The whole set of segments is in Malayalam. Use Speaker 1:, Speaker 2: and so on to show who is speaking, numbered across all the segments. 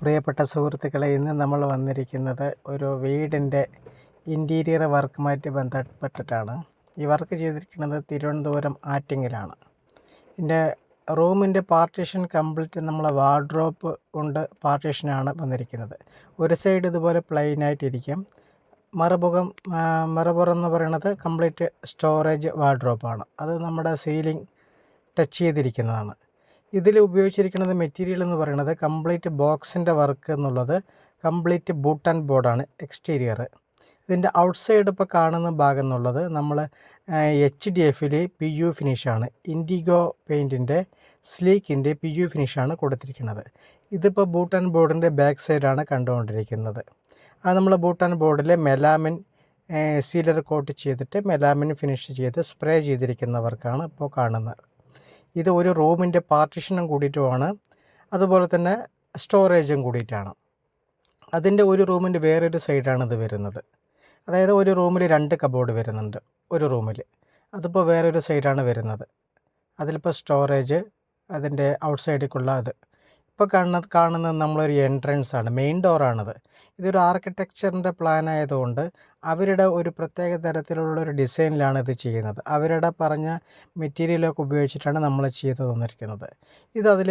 Speaker 1: പ്രിയപ്പെട്ട സുഹൃത്തുക്കളെ ഇന്ന് നമ്മൾ വന്നിരിക്കുന്നത് ഒരു വീടിന്റെ ഇന്റീരിയർ വർക്കുമായിട്ട് ബന്ധപ്പെട്ടിട്ടാണ്. ഈ വർക്ക് ചെയ്തിരിക്കുന്നത് തിരുവനന്തപുരം ആറ്റിങ്ങിലാണ്. ഇതിന്റെ റൂമിന്റെ പാർട്ടീഷൻ കംപ്ലീറ്റ് നമ്മൾ വാർഡ്രോപ്പ് കൊണ്ട് പാർട്ടീഷനാണ് വന്നിരിക്കുന്നത്. ഒരു സൈഡ് ഇതുപോലെ പ്ലെയിനായിട്ടിരിക്കും മറുപുഖം മറുപുറം എന്ന് പറയുന്നത് കംപ്ലീറ്റ് സ്റ്റോറേജ് വാർഡ്രോപ്പാണ് അത് നമ്മുടെ സീലിംഗ് ടച്ച് ചെയ്തിരിക്കുന്നതാണ്. ഇതിൽ ഉപയോഗിച്ചിരിക്കുന്നത് മെറ്റീരിയൽ എന്ന് പറയുന്നത് കംപ്ലീറ്റ് ബോക്സിന്റെ വർക്ക് എന്നുള്ളത് കംപ്ലീറ്റ് ബൂട്ട് ആൻഡ് ബോർഡാണ് എക്സ്റ്റീരിയർ ഇതിന്റെ ഔട്ട്സൈഡ് ഇപ്പോൾ കാണുന്ന ഭാഗം എന്നുള്ളത് നമ്മൾ എച്ച് ഡി എഫിൽ പി യു ഫിനിഷാണ് ഇൻഡിഗോ പെയിന്റിന്റെ സ്ലീക്കിന്റെ പി യു ഫിനിഷാണ് കൊടുത്തിരിക്കുന്നത്. ഇതിപ്പോൾ ബൂട്ട് ആൻഡ് ബോർഡിന്റെ ബാക്ക് സൈഡാണ് കണ്ടുകൊണ്ടിരിക്കുന്നത്. അത് നമ്മൾ ബൂട്ട് ആൻഡ് ബോർഡിൽ മെലാമിൻ സീലർ കോട്ട് ചെയ്തിട്ട് മെലാമിൻ ഫിനിഷ് ചെയ്ത് സ്പ്രേ ചെയ്തിരിക്കുന്നവർക്കാണ് ഇപ്പോൾ കാണുന്നത്. ഇത് ഒരു റൂമിന്റെ പാർട്ടീഷനും കൂടിയിട്ടുമാണ്. അതുപോലെ തന്നെ സ്റ്റോറേജും കൂടിയിട്ടാണ്. അതിന്റെ ഒരു റൂമിന്റെ വേറൊരു സൈഡാണ് ഇത് വരുന്നത്. അതായത് ഒരു റൂമിൽ രണ്ട് കബോർഡ് വരുന്നുണ്ട് ഒരു റൂമിൽ. അതിപ്പോൾ വേറൊരു സൈഡാണ് വരുന്നത്. അതിലിപ്പോൾ സ്റ്റോറേജ് അതിന്റെ ഔട്ട് സൈഡിലേക്കുള്ള അത് ഇപ്പോൾ കാണുന്ന കാണുന്നത് നമ്മളൊരു എൻട്രൻസ് ആണ് മെയിൻ ഡോറാണത് ഇതൊരു ആർക്കിടെക്ചറിന്റെ പ്ലാൻ ആയതുകൊണ്ട് അവരുടെ ഒരു പ്രത്യേക തരത്തിലുള്ള ഒരു ഡിസൈനിലാണ് ഇത് ചെയ്യുന്നത്. അവരുടെ പറഞ്ഞ മെറ്റീരിയലൊക്കെ ഉപയോഗിച്ചിട്ടാണ് നമ്മൾ ചെയ്തു തന്നിരിക്കുന്നത്. ഇതതിൽ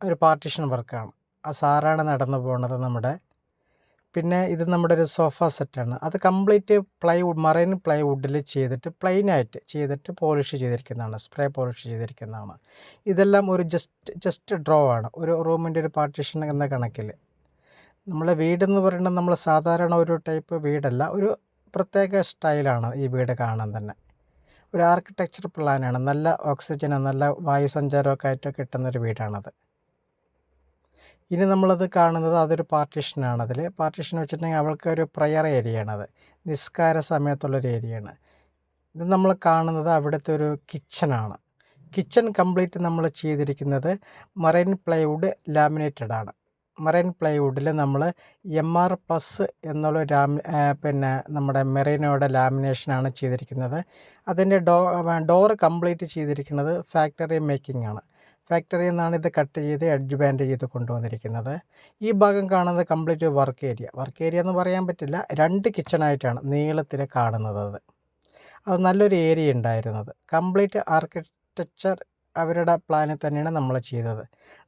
Speaker 1: ഒരു പാർട്ടീഷൻ വർക്കാണ് ആ സാറാണ് നടന്നു പോകുന്നത് നമ്മുടെ പിന്നെ ഇത് നമ്മുടെ ഒരു സോഫ സെറ്റാണ് അത് കംപ്ലീറ്റ് പ്ലൈവുഡ് മറൈൻ പ്ലൈവുഡിൽ ചെയ്തിട്ട് പ്ലെയിനായിട്ട് ചെയ്തിട്ട് പോളിഷ് ചെയ്തിരിക്കുന്നതാണ്. സ്പ്രേ പോളിഷ് ചെയ്തിരിക്കുന്നതാണ്. ഇതെല്ലാം ഒരു ജസ്റ്റ് ജസ്റ്റ് ഡ്രോ ആണ്. ഒരു റൂമിന്റെ ഒരു പാർട്ടീഷൻ എന്ന കണക്കിൽ. നമ്മളെ വീടെന്ന് പറയുന്നത് നമ്മൾ സാധാരണ ഒരു ടൈപ്പ് വീടല്ല ഒരു പ്രത്യേക സ്റ്റൈലാണ് ഈ വീട് കാണാൻ തന്നെ. ഒരു ആർക്കിടെക്ചർ പ്ലാനാണ് നല്ല ഓക്സിജനും നല്ല വായു സഞ്ചാരമൊക്കെ ആയിട്ട് കിട്ടുന്നൊരു വീടാണത്. ഇനി നമ്മളത് കാണുന്നത് അതൊരു പാർട്ടീഷനാണ് അതിൽ പാർട്ടീഷൻ വെച്ചിട്ടുണ്ടെങ്കിൽ അവൾക്ക് ഒരു പ്രയർ അത്. നിസ്കാര സമയത്തുള്ളൊരു ഏരിയയാണ് ഇത് നമ്മൾ കാണുന്നത് അവിടുത്തെ ഒരു കിച്ചണാണ് കിച്ചൺ കംപ്ലീറ്റ് നമ്മൾ ചെയ്തിരിക്കുന്നത് മറൈൻ പ്ലൈവുഡ് ലാമിനേറ്റഡ് ആണ്. മറൈൻ പ്ലൈവുഡിൽ നമ്മൾ എം ആർ പ്ലസ് എന്നുള്ള ലാമി പിന്നെ നമ്മുടെ മെറൈനോയുടെ ലാമിനേഷനാണ് ചെയ്തിരിക്കുന്നത്. അതിന്റെ ഡോ ഡോറ് കംപ്ലീറ്റ് ചെയ്തിരിക്കുന്നത് ഫാക്ടറി മേക്കിംഗ് ആണ്. ഫാക്ടറിയിൽ നിന്നാണ് ഇത് കട്ട് ചെയ്ത് എഡ്ജ് ബാൻഡ് ചെയ്ത് കൊണ്ടുവന്നിരിക്കുന്നത്. ഈ ഭാഗം കാണുന്നത് complete work area work area എന്ന് പറയാൻ പറ്റില്ല. രണ്ട് കിച്ചണായിട്ടാണ് നീളത്തിൽ കാണുന്നത് അത്. അത് നല്ലൊരു ഏരിയ ഉണ്ടായിരുന്നത്. കംപ്ലീറ്റ് ആർക്കിടെക്ചർ അവരുടെ പ്ലാനിൽ തന്നെയാണ് നമ്മൾ ചെയ്തത്.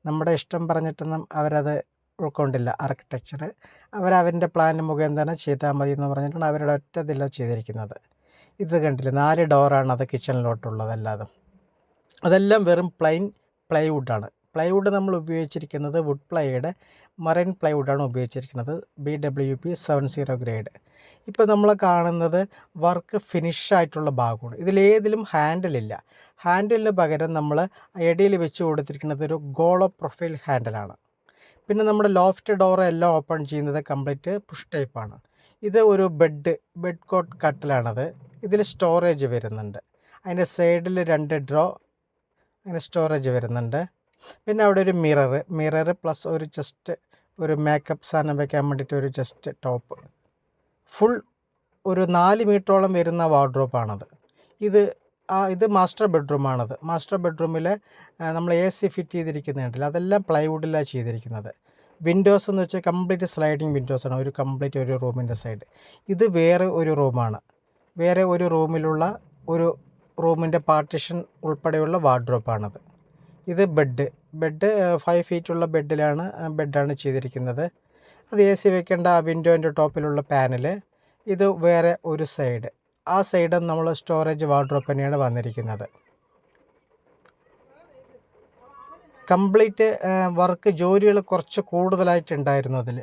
Speaker 1: നമ്മുടെ ഇഷ്ടം പറഞ്ഞിട്ടൊന്നും അവരത് ഉൾക്കൊണ്ടില്ല ആർക്കിടെക്ചർ അവരവന്റെ പ്ലാൻ മുഖേന തന്നെ ചെയ്താൽ മതി എന്ന് പറഞ്ഞിട്ടാണ് അവരുടെ ഒറ്റ ഇതില്ല ചെയ്തിരിക്കുന്നത്. ഇത് കണ്ടില്ല? നാല് ഡോറാണ് അത് കിച്ചണിലോട്ടുള്ളതല്ലാതെ അതെല്ലാം വെറും പ്ലെയിൻ പ്ലൈവുഡാണ് പ്ലൈവുഡ് നമ്മൾ ഉപയോഗിച്ചിരിക്കുന്നത് വുഡ് പ്ലൈയുടെ മറൈൻ പ്ലൈവുഡാണ് ഉപയോഗിച്ചിരിക്കുന്നത്. B W P seven zero grade ഇപ്പോൾ നമ്മൾ കാണുന്നത് വർക്ക് ഫിനിഷായിട്ടുള്ള ഭാഗമാണ്. ഇതിലേതിലും ഹാൻഡിലില്ല ഹാൻഡിലിന് പകരം നമ്മൾ എടിയിൽ വെച്ച് കൊടുത്തിരിക്കുന്നത് ഒരു ഗോളോ പ്രൊഫൈൽ ഹാൻഡിലാണ് പിന്നെ നമ്മുടെ ലോഫ്റ്റ് ഡോർ എല്ലാം ഓപ്പൺ ചെയ്യുന്നത് കംപ്ലീറ്റ് പുഷ് ടൈപ്പാണ് ഇത് ഒരു ബെഡ് ബെഡ് കോട്ട് കട്ടിലാണത്. ഇതിൽ സ്റ്റോറേജ് വരുന്നുണ്ട്. അതിന്റെ സൈഡിൽ രണ്ട് ഡ്രോ അങ്ങനെ സ്റ്റോറേജ് വരുന്നുണ്ട്. പിന്നെ അവിടെ ഒരു മിറർ മിറർ പ്ലസ് ഒരു ജസ്റ്റ് ഒരു മേക്കപ്പ് സാധനം വയ്ക്കാൻ വേണ്ടിയിട്ട് ഒരു ജസ്റ്റ് ടോപ്പ് ഫുൾ ഒരു നാല് മീറ്ററോളം വരുന്ന വാർഡ്രോപ്പാണത് ഇത് ആ ഇത് മാസ്റ്റർ ബെഡ്റൂമാണത് മാസ്റ്റർ ബെഡ്റൂമിൽ നമ്മൾ എ സി ഫിറ്റ് ചെയ്തിരിക്കുന്നുണ്ടല്ലോ. അതെല്ലാം പ്ലൈവുഡിലാണ് ചെയ്തിരിക്കുന്നത്. വിൻഡോസ് എന്ന് വെച്ചാൽ കംപ്ലീറ്റ് സ്ലൈഡിങ് വിൻഡോസ് ആണ്. ഒരു കംപ്ലീറ്റ് ഒരു റൂമിന്റെ സൈഡ് ഇത് വേറെ ഒരു റൂമാണ് വേറെ ഒരു റൂമിലുള്ള ഒരു റൂമിന്റെ പാർട്ടിഷൻ ഉൾപ്പെടെയുള്ള വാർഡ്രോപ്പാണത്. ഇത് ബെഡ്. ബെഡ് ഫൈവ് ഫീറ്റുള്ള ബെഡിലാണ് ബെഡാണ് ചെയ്തിരിക്കുന്നത്. അത് എ സി വെക്കേണ്ട വിൻഡോന്റെ ടോപ്പിലുള്ള പാനൽ. ഇത് വേറെ ഒരു സൈഡ്. ആ സൈഡ് നമ്മൾ സ്റ്റോറേജ് വാർഡ്രോപ്പ് തന്നെയാണ് വന്നിരിക്കുന്നത്. കംപ്ലീറ്റ് വർക്ക് ജോലികൾ കുറച്ച് കൂടുതലായിട്ടുണ്ടായിരുന്നു അതിൽ.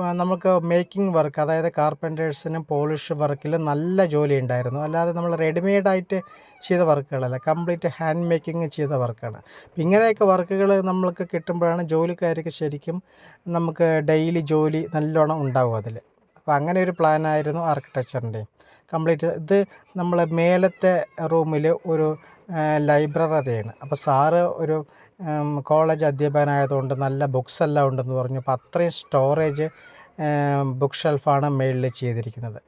Speaker 1: നമുക്ക് മേക്കിംഗ് വർക്ക് അതായത് കാർപ്പന്റേഴ്സിനും പോളിഷ് വർക്കിൽ നല്ല ജോലി ഉണ്ടായിരുന്നു അല്ലാതെ നമ്മൾ റെഡിമെയ്ഡായിട്ട് ചെയ്ത വർക്കുകളല്ല കംപ്ലീറ്റ് ഹാൻഡ് മേക്കിംഗ് ചെയ്ത വർക്കാണ്. ഇങ്ങനെയൊക്കെ വർക്കുകൾ നമ്മൾക്ക് കിട്ടുമ്പോഴാണ് ജോലിക്കാർക്ക് ശരിക്കും നമുക്ക് ഡെയിലി ജോലി നല്ലോണം ഉണ്ടാവും അതിൽ. അപ്പോൾ അങ്ങനെ ഒരു പ്ലാനായിരുന്നു ആർക്കിടെക്ചറിന്റെയും കംപ്ലീറ്റ് ഇത് നമ്മൾ മേലത്തെ റൂമിൽ ഒരു ലൈബ്രറിയാണ് അപ്പോൾ സാറ് ഒരു കോളേജ് അധ്യാപകനായതുകൊണ്ട് നല്ല ബുക്സ് എല്ലാം ഉണ്ടെന്ന് പറഞ്ഞു. അപ്പോൾ അത്രയും സ്റ്റോറേജ് ബുക്ക് ഷെൽഫാണ് മേളിൽ ചെയ്തിരിക്കുന്നത്.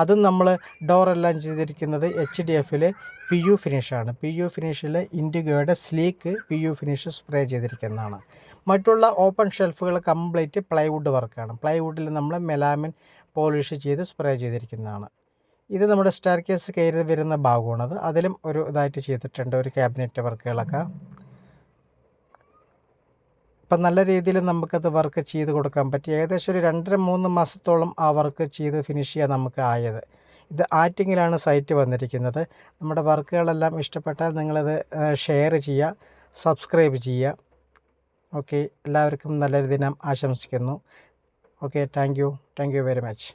Speaker 1: അതും നമ്മൾ ഡോറെല്ലാം ചെയ്തിരിക്കുന്നത് എച്ച് ഡി എഫിൽ പി യു ഫിനിഷാണ് പി യു ഫിനിഷിൽ ഇൻഡിഗോയുടെ sleek P U finish spray ചെയ്തിരിക്കുന്നതാണ്. മറ്റുള്ള ഓപ്പൺ ഷെൽഫുകൾ കംപ്ലീറ്റ് പ്ലൈവുഡ് വർക്കാണ് പ്ലൈവുഡിൽ നമ്മൾ മെലാമിൻ പോളിഷ് ചെയ്ത് സ്പ്രേ ചെയ്തിരിക്കുന്നതാണ്. ഇത് നമ്മുടെ സ്റ്റാർ കേസ് കയറി വരുന്ന ഭാഗമാണത് അതിലും ഒരു ഇതായിട്ട് ചെയ്തിട്ടുണ്ട്. ഒരു ക്യാബിനറ്റ് വർക്കുകളൊക്കെ ഇപ്പം നല്ല രീതിയിൽ നമുക്കത് വർക്ക് ചെയ്ത് കൊടുക്കാൻ പറ്റി. ഏകദേശം ഒരു രണ്ടര മൂന്ന് മാസത്തോളം ആ വർക്ക് ചെയ്ത് ഫിനിഷ് ചെയ്യാൻ നമുക്ക് ആയത്. ഇത് ആറ്റിങ്ങിലാണ് സൈറ്റ് വന്നിരിക്കുന്നത്. നമ്മുടെ വർക്കുകളെല്ലാം ഇഷ്ടപ്പെട്ടാൽ നിങ്ങളത് ഷെയർ ചെയ്യുക സബ്സ്ക്രൈബ് ചെയ്യുക. ഓക്കെ എല്ലാവർക്കും നല്ലൊരു ദിനം ആശംസിക്കുന്നു. Okay thank you thank you very much